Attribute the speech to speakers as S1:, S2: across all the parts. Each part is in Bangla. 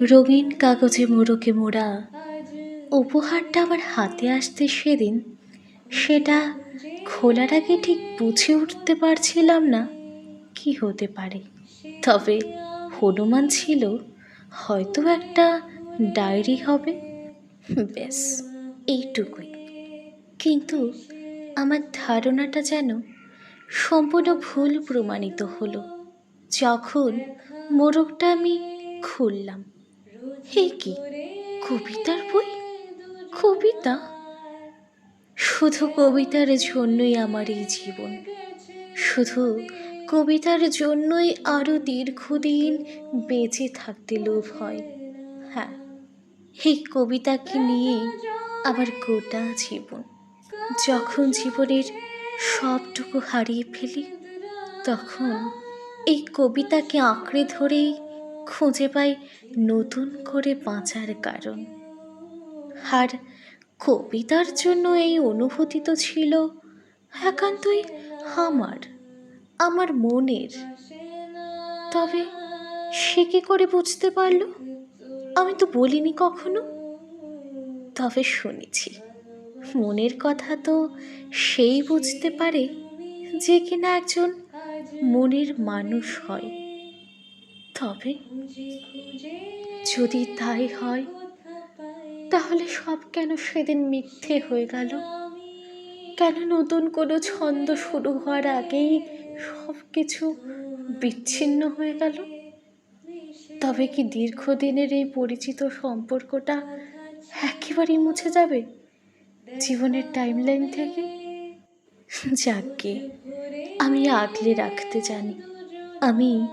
S1: রঙিন কাগজে মোড়কে মোড়া। উপহারটা আমার হাতে আসতে সেদিন। সেটা খোলার আগে ঠিক বুঝে উঠতে পারছিলাম না। কি হতে পারে? তবে হনুমান ছিল, হয়তো একটা ডায়েরি হবে। ব্যাস, এইটুকুই। কিন্তু আমার ধারণাটা যেন সম্পূর্ণ ভুল প্রমাণিত হলো। যখন মোরগটা আমি খুললাম। হে কি, কবিতার বই? কবিতা? শুধু কবিতার জন্যই আমার এই জীবন। শুধু কবিতার জন্যই আরও দীর্ঘদিন বেঁচে থাকতে লোভ হয়। হ্যাঁ এই কবিতাকে নিয়ে আমার গোটা জীবন, যখন জীবনের সবটুকু হারিয়ে ফেলি, তখন এই কবিতাকে আঁকড়ে ধরেই খুঁজে পাই নতুন করে বাঁচার কারণ। আর কবিতার জন্য এই অনুভূতি তো ছিল একান্তই আমার আমার মনের। তবে সে কি করে বুঝতে পারল? আমি তো বলিনি কখনো। তবে শুনেছি, মনের কথা তো সেই বুঝতে পারে যে কিনা একজন মনের মানুষ হয়। তবে যদি তাই হয়, তাহলে সব কেন সেদিন মিথ্যে হয়ে গেল? কেন নতুন কোনো ছন্দ শুরু হওয়ার আগেই সব কিছু বিচ্ছিন্ন হয়ে গেল? তবে কি দীর্ঘদিনের এই পরিচিত সম্পর্কটা একেবারেই মুছে যাবে জীবনের টাইমলাইন থেকে? যাকে আমি আগলে রাখতে জানি। আমি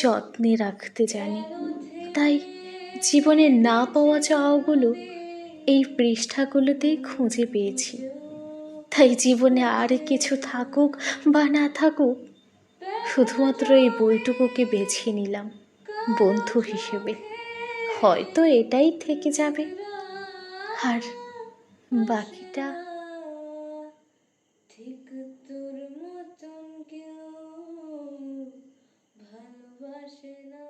S1: যত্নে রাখতে জানি। তাই জীবনের না পাওয়া চাওয়াগুলো এই পৃষ্ঠাগুলোতেই খুঁজে পেয়েছি। তাই জীবনে আর কিছু থাকুক বা না থাকুক, শুধুমাত্র এই বইটুকুকে বেছে নিলাম বন্ধু হিসেবে। হয়তো এটাই থেকে যাবে। আর বাকিটা
S2: আসে না